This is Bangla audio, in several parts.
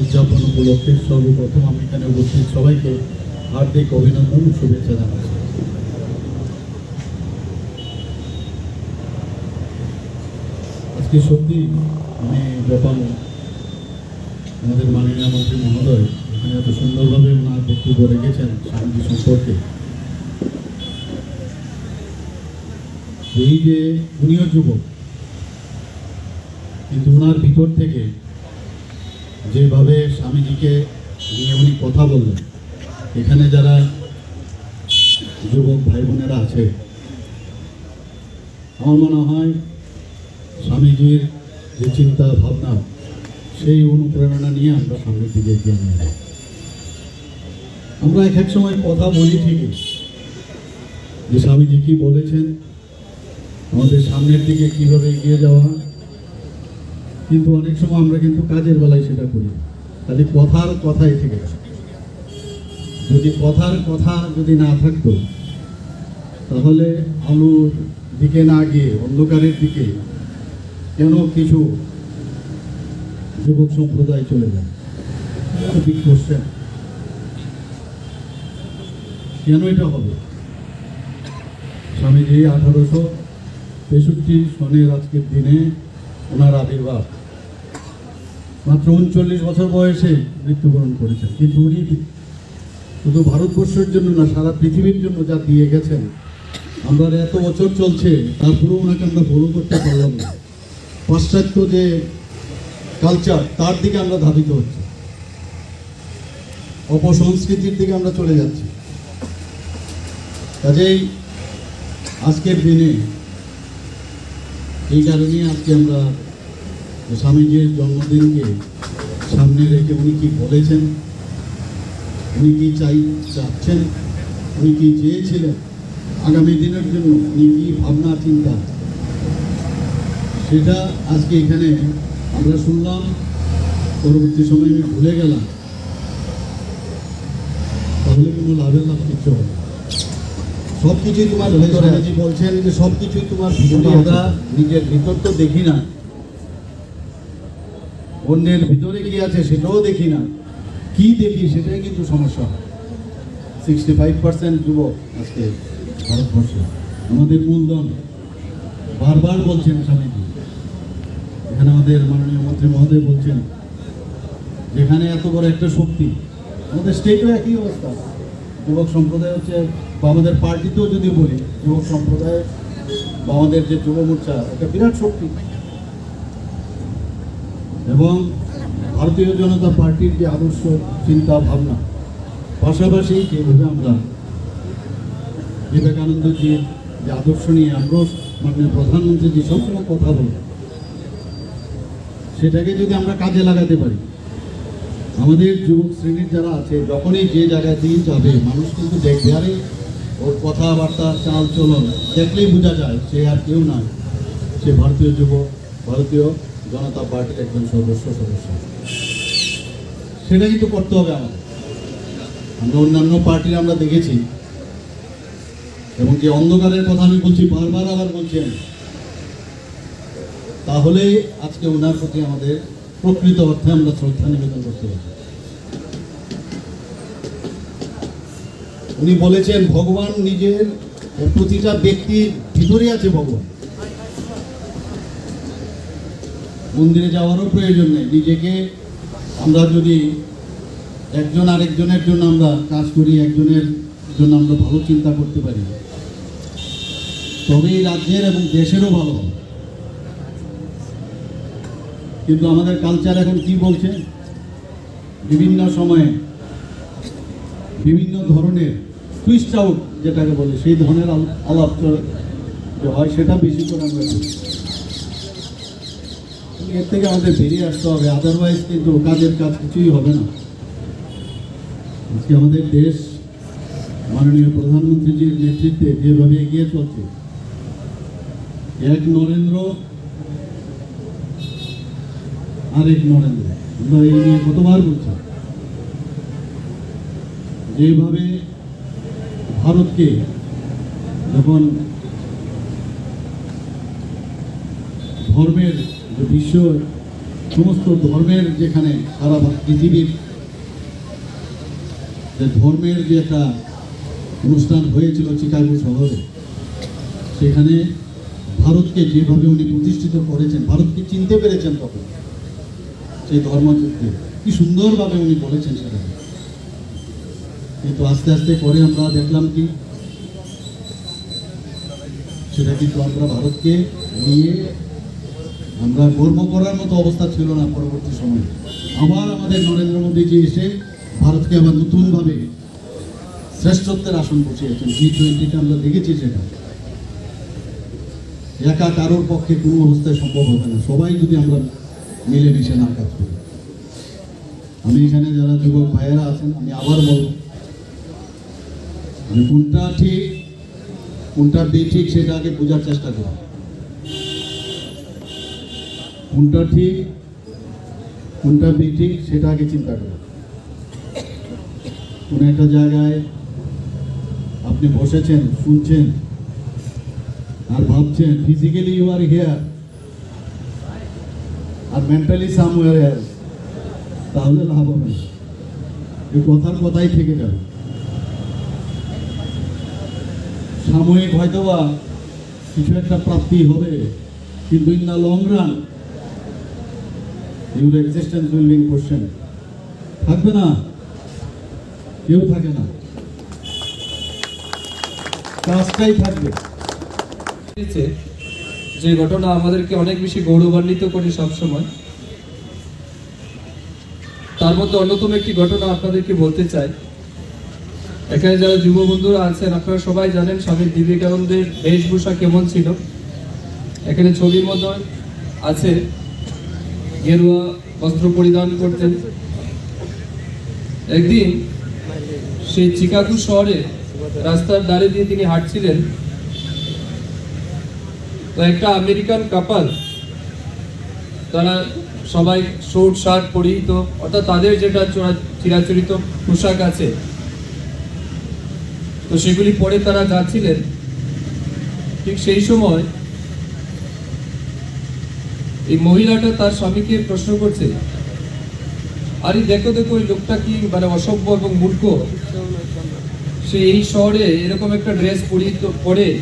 উদযাপন উপলক্ষে সর্বপ্রথম আমি এখানে উপস্থিত সবাইকে হার্দিক অভিনন্দন শুভেচ্ছা জানাচ্ছি। আজকে সত্যি আমি যখন আমাদের মাননীয় মন্ত্রী মহোদয় এখানে এত সুন্দরভাবে ওনার বক্তব্য রেখেছেন স্বামীজি সম্পর্কে। এই যে উনিও যুবক, কিন্তু ওনার ভিতর থেকে যেভাবে স্বামীজিকে নিয়ে উনি কথা বললেন, এখানে যারা যুবক ভাই বোনেরা আছে, আমার মনে হয় স্বামীজির যে চিন্তা ভাবনা, সেই অনুপ্রেরণা নিয়ে আমরা সামনের দিকে এগিয়ে নিয়ে যাই আমরা এক এক সময় কথা বলি ঠিকই, যে স্বামীজি কি বলেছেন, আমাদের সামনের দিকে কীভাবে এগিয়ে যাওয়া কিন্তু অনেক সময় আমরা কিন্তু কাজের বেলায় সেটা করি। খালি কথার কথাই থেকে। যদি কথার কথা যদি না থাকতো, তাহলে আলোর দিকে না গিয়ে, অন্ধকারের দিকে কেন কিছু যুবক সম্প্রদায় চলে যায়? বিগ কোশ্চেন কেন এটা হবে? স্বামীজি আঠারোশো তেষট্টি সনের আজকের দিনে ওনার আবির্ভাব। মাত্র উনচল্লিশ বছর বয়সে মৃত্যুবরণ করেছেন। কিন্তু উনি শুধু ভারতবর্ষের জন্য না, সারা পৃথিবীর জন্য যা দিয়ে গেছেন, আমরা এত বছর চলছে, তারপরেও ওনাকে আমরা ফলো করতে পারলাম না। পাশ্চাত্য যে কালচার তার দিকে আমরা ধাবিত হচ্ছি। অপসংস্কৃতির দিকে আমরা চলে যাচ্ছি। কাজেই আজকের দিনে এই কারণে আজকে আমরা স্বামীজির জন্মদিনকে সামনে রেখে উনি কি বলেছেন? উনি কি চাই চাচ্ছেন? উনি কি চেয়েছিলেন? আগামী দিনের জন্য উনি কি ভাবনা, চিন্তা? সেটা আজকে এখানে আমরা শুনলাম। পরবর্তী সময় আমি ভুলে গেলাম। তাহলে কোনো লাভের লাভ কিছু হবে। সব কিছুই তোমার ভিতরে বলছেন যে সব কিছুই তোমার ভিতরে আমরা নিজের ভিতর তো দেখি না। অন্যের ভিতরে কি আছে সেটাও দেখি না। কি দেখি সেটাই কিন্তু সমস্যা সিক্সটি ফাইভ পার্সেন্ট যুবক আজকে ভারতবর্ষে আমাদের মূলধন। বারবার বলছেন স্বামীজি। এখানে আমাদের মাননীয় মন্ত্রী মহোদয় বলছেন যেখানে এত বড় একটা শক্তি আমাদের স্টেটও একই অবস্থা। যুবক সম্প্রদায় হচ্ছে, বা আমাদের পার্টিতেও যদি বলি, যুবক সম্প্রদায়, বা আমাদের যে যুব মোর্চা, একটা বিরাট শক্তি। এবং ভারতীয় জনতা পার্টির যে আদর্শ চিন্তা ভাবনা, পাশাপাশি যেভাবে আমরা বিবেকানন্দজির যে আদর্শ নিয়ে আমরাও মাননীয় প্রধানমন্ত্রী যে সবসময় কথা বলেন সেটাকে যদি আমরা কাজে লাগাতে পারি আমাদের যুবক শ্রেণির যারা আছে, যখনই যে জায়গায় দিয়ে যাবে, মানুষ কিন্তু দেখবে, আরে, ওর কথাবার্তা চাল চলন দেখলেই বোঝা যায়, সে আর কেউ নয় সে ভারতীয় যুবক, ভারতীয় জনতা পার্টির একজন সদস্য সদস্য। সেটা কিন্তু করতে হবে আমাদের। আমরা অন্যান্য পার্টির আমরা দেখেছি। এবং যে অন্ধকারের কথা আমি বলছি, বারবার আবার বলছি আমি। তাহলেই আজকে ওনার প্রতি আমাদের প্রকৃত অর্থে আমরা শ্রদ্ধা নিবেদন করতে পারি। উনি বলেছেন, ভগবান নিজের প্রতিটা ব্যক্তির ভিতরে আছে ভগবান। মন্দিরে যাওয়ারও প্রয়োজন নেই। নিজেকে আমরা যদি একজন আরেকজনের জন্য আমরা কাজ করি, একজনের জন্য আমরা ভালো চিন্তা করতে পারি, তবেই রাজ্যের এবং দেশেরও ভালো হবে। কিন্তু আমাদের কালচার এখন কি বলছে? বিভিন্ন সময়ে বিভিন্ন ধরনের টুইস্ট আউট যেটাকে বলে, সেই ধরনের আলাপ যে হয়, সেটা বেশি করে আমরা এর থেকে আমাদের বেরিয়ে আসতে হবে আদারওয়াইজ কিন্তু কাজের কাজ কিছুই হবে না। আজকে আমাদের দেশ মাননীয় প্রধানমন্ত্রীজির নেতৃত্বে যেভাবে এগিয়ে চলছে, এক নরেন্দ্র আরেক নরেন্দ্র আমরা এই নিয়ে কতবার বলছি যেভাবে ভারতকে যখন ধর্মের যে বিশ্ব, সমস্ত ধর্মের যেখানে সারা পৃথিবীর যে ধর্মের যে একটা অনুষ্ঠান হয়েছিল চিকাগো শহরে, সেখানে ভারতকে যেভাবে উনি প্রতিষ্ঠিত করেছেন, ভারতকে চিনতে পেরেছেন তখন। সেই ধর্মযুদ্ধে কি সুন্দরভাবে উনি বলেছেন সেটা। কিন্তু আস্তে আস্তে পরে আমরা দেখলাম কি, সেটা কিন্তু আমরা ভারতকে নিয়ে আমরা গর্ব করার মতো অবস্থা ছিল না পরবর্তী সময়ে। আবার আমাদের নরেন্দ্র মোদীজি এসে ভারতকে আবার নতুনভাবে শ্রেষ্ঠত্বের আসন বসিয়েছেন। জি টোয়েন্টিতে আমরা দেখেছি সেটা। একা কারোর পক্ষে কোনো অবস্থায় সম্ভব হবে না। সবাই যদি আমরা মিলেমিশে না কাজ করি আমি এখানে যারা যুবক ভাইয়েরা আছেন, আমি আবার বলব যে কোনটা ঠিক, কোনটা বেঠিক সেটা আগে বোঝার চেষ্টা করুন। কোনটা ঠিক, কোনটা বেঠিক সেটা আগে চিন্তা করুন। কোনো একটা জায়গায় আপনি বসেছেন, শুনছেন আর ভাবছেন ফিজিক্যালি ইউ আর হিয়ার আর মেন্টালি সামওয়্যার হেয়ার তাহলে লাভ হবে এই কথার কথাই থেকে যাবে। সাময়িক হয়তো বা কিছু একটা প্রাপ্তি হবে, কিন্তু in the long run your existence will being question থাকবে না, কেউ থাকে না। কাজটাই থাকবে। যে ঘটনা আমাদেরকে অনেক বেশি গৌরবান্বিত করে সবসময়, তার মধ্যে অন্যতম একটি ঘটনা আপনাদেরকে বলতে চাই। এখানে যারা যুব বন্ধুরা আছেন, আপনারা সবাই জানেন স্বামী বিবেকানন্দের বেশভূষা কেমন ছিল। এখানে ছবির মধ্যে আছে গেরুয়া বস্ত্র পরিধান করতেন। একদিন সেই চিকাগো শহরে রাস্তার ধারে দিয়ে তিনি হাঁটছিলেন। তো একটা আমেরিকান কাপাল তারা সবাই শর্ট শার্ট পরিহিত, অর্থাৎ তাদের যেটা চোরা- চিরাচরিত পোশাক আছে। তো সেগুলি পরে তারা যাচ্ছিলেন। ঠিক সেই সময় এই মহিলাটা তার স্বামীকে প্রশ্ন করছে, আরে দেখো দেখো ওই লোকটা কি মানে অসভ্য এবং মূর্খ? সে এই শহরে এরকম একটা ড্রেস পরিহিত, পরে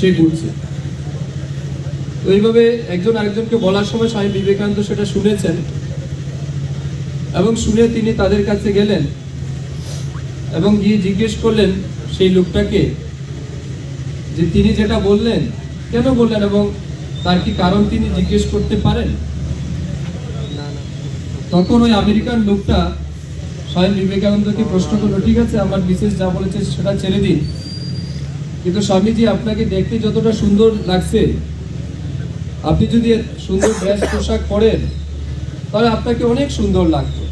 সে ঘুরছে। তো এইভাবে একজন আরেকজনকে বলার সময় স্বামী বিবেকানন্দ সেটা শুনেছেন এবং শুনে তিনি তাদের কাছে গেলেন এবং গিয়ে জিজ্ঞেস করলেন সেই লোকটাকে যে তিনি যেটা বললেন, কেন বললেন এবং তার কি কারণ তিনি জিজ্ঞেস করতে পারেন? তখন ওই আমেরিকান লোকটা স্বয়ং বিবেকানন্দকে প্রশ্ন করল, ঠিক আছে, আমার বিশেষ যা বলেছে সেটা ছেড়ে দিন। কিন্তু স্বামীজি আপনাকে দেখতে যতটা সুন্দর লাগছে আপনি যদি সুন্দর ড্রেস পোশাক পরেন, তাহলে আপনাকে অনেক সুন্দর লাগতো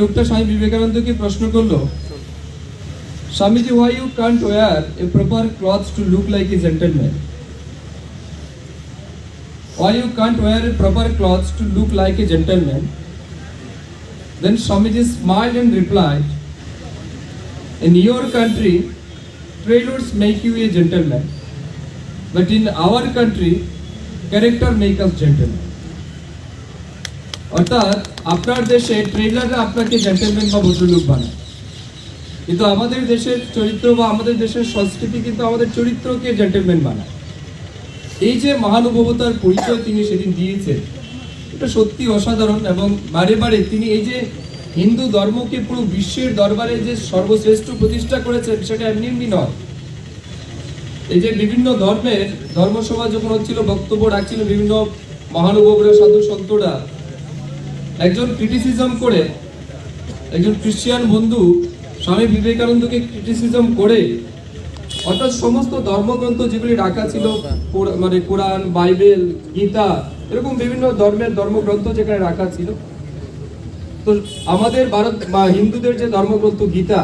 লোকটা স্বামী বিবেকানন্দকে প্রশ্ন করল, Swamiji why you can't wear a proper cloth to look like a gentleman why you can't wear a proper cloth to look like a gentleman then Swamiji smile and reply in your country traders make you a gentleman but in our country, character make us gentlemen. অর্থাৎ, আপনার দেশে ট্রেলাররা আপনাকে জেন্টেলম্যান বা ভদ্রলোক বানায়। কিন্তু আমাদের দেশের চরিত্র বা আমাদের দেশের সংস্কৃতি কিন্তু আমাদের চরিত্রকে জেন্টেলম্যান বানায়। এই যে মহানুভবতার পরিচয় তিনি সেদিন দিয়েছেন, এটা সত্যি অসাধারণ এবং বারে বারে তিনি এই যে হিন্দু ধর্মকে পুরো বিশ্বের দরবারে যে সর্বশ্রেষ্ঠ প্রতিষ্ঠা করেছেন, সেটা এমনি এমনি নয়। এই যে বিভিন্ন ধর্মের ধর্মসভা যখন হচ্ছিল, বক্তব্য রাখছিল বিভিন্ন মহানুভবরা সাধু সন্তরা একজন ক্রিটিসিজম করে, একজন খ্রিস্টিয়ান বন্ধু স্বামী বিবেকানন্দকে ক্রিটিসিজম করে, অর্থাৎ সমস্ত ধর্মগ্রন্থ যেগুলি রাখা ছিল মানে কোরআন, বাইবেল, গীতা, এরকম বিভিন্ন ধর্মের ধর্মগ্রন্থ যেখানে রাখা ছিল। তো আমাদের ভারত বা হিন্দুদের যে ধর্মগ্রন্থ গীতা,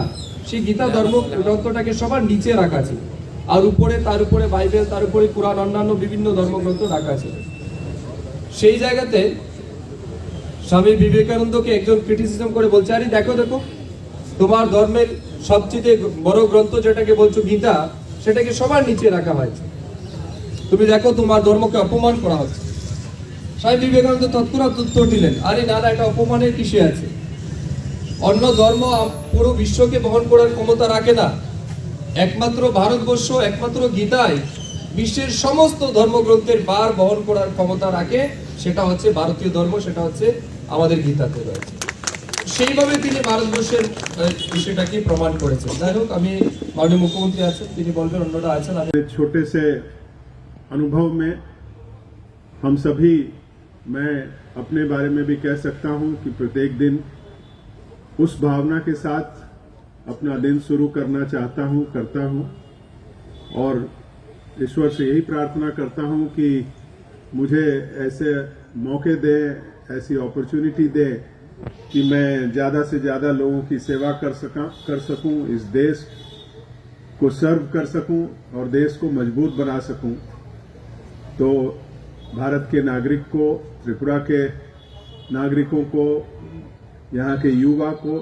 সেই গীতা ধর্মগ্রন্থটাকে সবার নিচে রাখা ছিল। আর উপরে, তার উপরে বাইবেল, তার উপরে কোরআন, অন্যান্য বিভিন্ন ধর্মগ্রন্থ রাখা আছে। সেই জায়গাতে স্বামী বিবেকানন্দকে একজন ক্রিটিসিজম করে বলছে, আরে দেখো দেখো, তোমার ধর্মের সবচেয়ে বড় গ্রন্থ যেটাকে বলছো গীতা, সেটাকে সবার নিচে রাখা হয়েছে। তুমি দেখো, তোমার ধর্মকে অপমান করা হচ্ছে। স্বামী বিবেকানন্দ তৎক্ষণাৎ উত্তর দিলেন, আরে না না, এটা অপমানের কিসে আছে? অন্য ধর্ম পুরো বিশ্বকে বহন করার ক্ষমতা রাখে না। একমাত্র ভারতবর্ষ একমাত্র গীতায় বিশ্বের সমস্ত ধর্মগ্রন্থের বার বহন করার ক্ষমতা রাখে সেটা হচ্ছে ভারতীয় ধর্ম সেটা হচ্ছে আমাদের গীতাতে রয়েছে সেইভাবে তিনি ভারতবর্ষের আহ, বিষয়টাকে প্রমাণ করেছেন যাই হোক আমি মাননীয় মুখ্যমন্ত্রী আছেন তিনি বলবেন অন্যরা আছেন আমি मेरे छोटे से अनुभव में हम सभी मैं अपने बारे में भी कह सकता हूं कि प्रत्येक दिन उस भावना के साथ अपना दिन शुरू करना चाहता हूँ, करता हूँ। और ईश्वर से यही प्रार्थना करता हूँ कि मुझे ऐसे मौके दे, ऐसी अपॉर्चुनिटी दे कि मैं ज़्यादा से ज़्यादा लोगों की सेवा कर सका, कर सकूँ, इस देश को सर्व कर सकूँ और देश को मज़बूत बना सकूँ। तो भारत के नागरिक को, त्रिपुरा के नागरिकों को, यहाँ के युवा को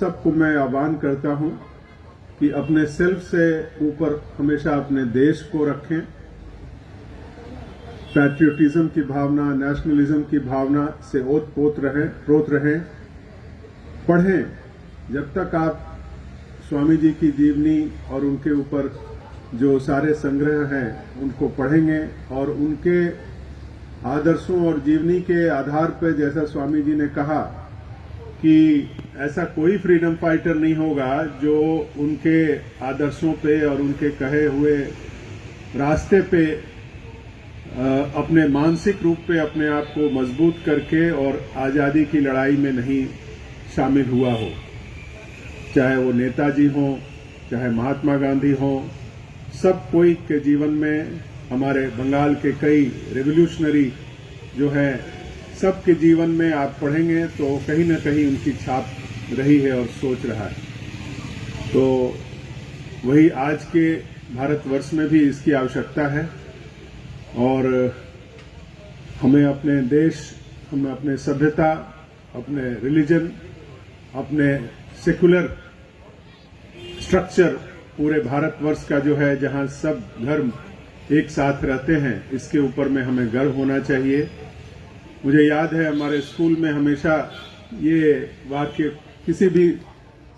सबको मैं आह्वान करता हूँ कि अपने सेल्फ से ऊपर हमेशा अपने देश को रखें। पैट्रियोटिज्म की भावना नेशनलिज्म की भावना से ओत पोत रहें, प्रोत रहें। पढ़ें। जब तक आप स्वामी जी की जीवनी और उनके ऊपर जो सारे संग्रह हैं, उनको पढ़ेंगे और उनके आदर्शों और जीवनी के आधार पर जैसा स्वामी जी ने कहा कि ऐसा कोई फ्रीडम फाइटर नहीं होगा जो उनके आदर्शों पे और उनके कहे हुए रास्ते पे अपने मानसिक रूप पे अपने आप को मज़बूत करके और आज़ादी की लड़ाई में नहीं शामिल हुआ हो। चाहे वो नेताजी हों, चाहे महात्मा गांधी हों, सब कोई के जीवन में हमारे बंगाल के कई रेवोल्यूशनरी जो है सबके जीवन में आप पढ़ेंगे तो कहीं ना कहीं उनकी छाप रही है और सोच रहा है। तो वही आज के भारतवर्ष में भी इसकी आवश्यकता है और हमें अपने देश, हमें अपने सभ्यता, अपने रिलीजन अपने सेकुलर स्ट्रक्चर पूरे भारतवर्ष का जो है, जहाँ सब धर्म एक साथ रहते हैं, इसके ऊपर में हमें गर्व होना चाहिए। मुझे याद है हमारे स्कूल में हमेशा ये वाक्य किसी भी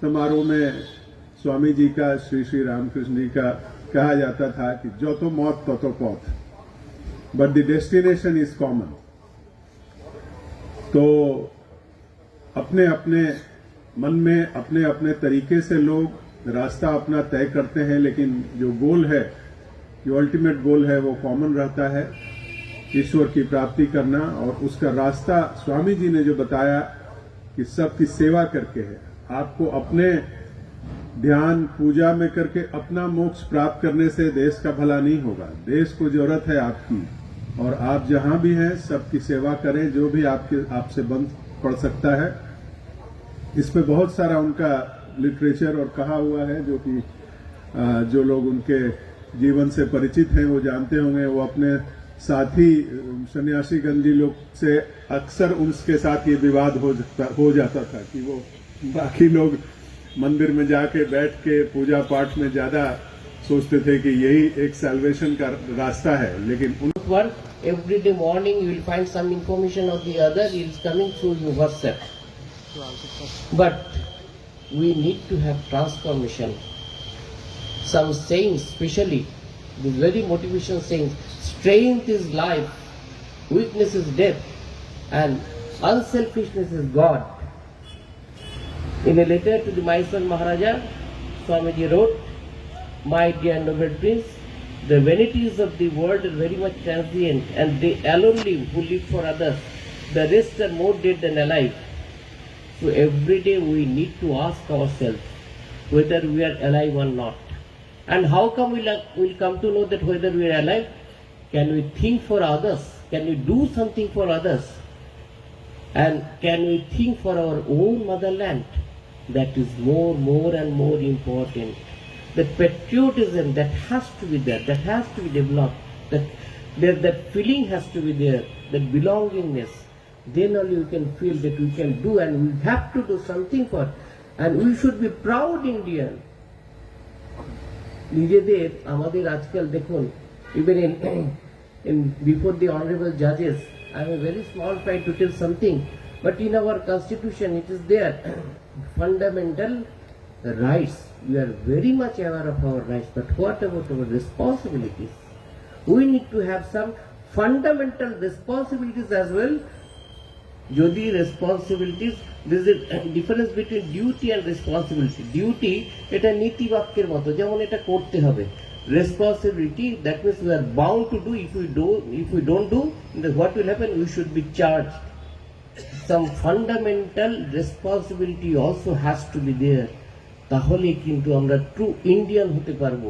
समारोह में स्वामी जी का, श्री श्री रामकृष्ण जी का कहा जाता था कि जो तो मौत तो तो Paut but the destination is common तो अपने अपने मन में, अपने अपने तरीके से लोग रास्ता अपना तय करते हैं, लेकिन जो गोल है, जो अल्टीमेट गोल है, वो कॉमन रहता है। ईश्वर की प्राप्ति करना और उसका रास्ता स्वामी जी ने जो बताया कि सबकी सेवा करके है। आपको अपने ध्यान, पूजा में करके अपना मोक्ष प्राप्त करने से देश का भला नहीं होगा। देश को ज़रूरत है आपकी और आप जहाँ भी हैं, सबकी सेवा करें, जो भी आपके, आपसे बंद पड़ सकता है। इस पे बहुत सारा उनका लिटरेचर और कहा हुआ है जो कि जो लोग उनके जीवन से परिचित हैं, वो जानते होंगे, वो अपने साथी सन्यासी गंदी लोग से अक्सर उनके साथ ये विवाद हो जाता हो जाता था कि वो बाकी लोग मंदिर में जाके बैठ के पूजा पाठ में ज़्यादा सोचते थे कि यही एक सेल्वेशन का रास्ता है, लेकिन उन पर every day morning you will find some information of the other is coming through you WhatsApp but we need to have transformation some saying specially very motivation sayings strength is life, weakness is death, and unselfishness is God. In a letter to the Mysore Maharaja, Swamiji wrote, My dear noble prince, the vanities of the world are very much transient, and they alone live who live for others. The rest are more dead than alive. So every day we need to ask ourselves whether we are alive or not. And how come we'll, we'll come to know that whether we are alive? Can we think for others? Can we do something for others? And can we think for our own motherland? That is more, more and more important. The patriotism that has to be there, that has to be developed, that that, that feeling has to be there, that belongingness. Then only we can feel that we can do and we have to do something for and we should be proud Indian. নিজেদের আমাদের আজকাল দেখুন Even in before the honourable জাজেস I am a very small fry to tell something, but in our constitution it is there. Fundamental rights. We are very much aware of our rights, but what about our responsibilities? We need to have some fundamental responsibilities as well যদি responsibilities this is difference between duty and responsibility duty এটা নীতি বাক্যের মতো যেমন এটা করতে হবে responsibility that means we are bound to do if you do if you don't do what will happen you should be charge some fundamental responsibility also has to be there তাহলে কিন্তু আমরা ট্রু ইন্ডিয়ান হতে পারবো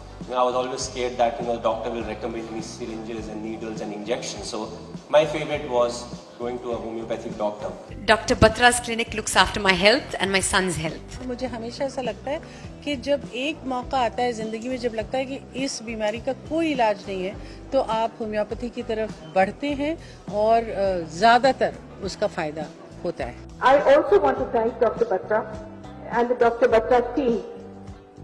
you know, I was always scared that you know the doctor will recommend me syringes and needles and injections. So my favorite was going to a homeopathic doctor. Dr. Batra's clinic looks after my health and my son's health. मुझे हमेशा ऐसा लगता है कि जब एक मौका आता है ज़िंदगी में जब लगता है कि इस बीमारी का कोई इलाज नहीं है तो आप होम्योपैथी की तरफ़ बढ़ते हैं और ज़्यादातर उसका फ़ायदा होता है I also want to thank Dr. Batra and the Dr. Batra team,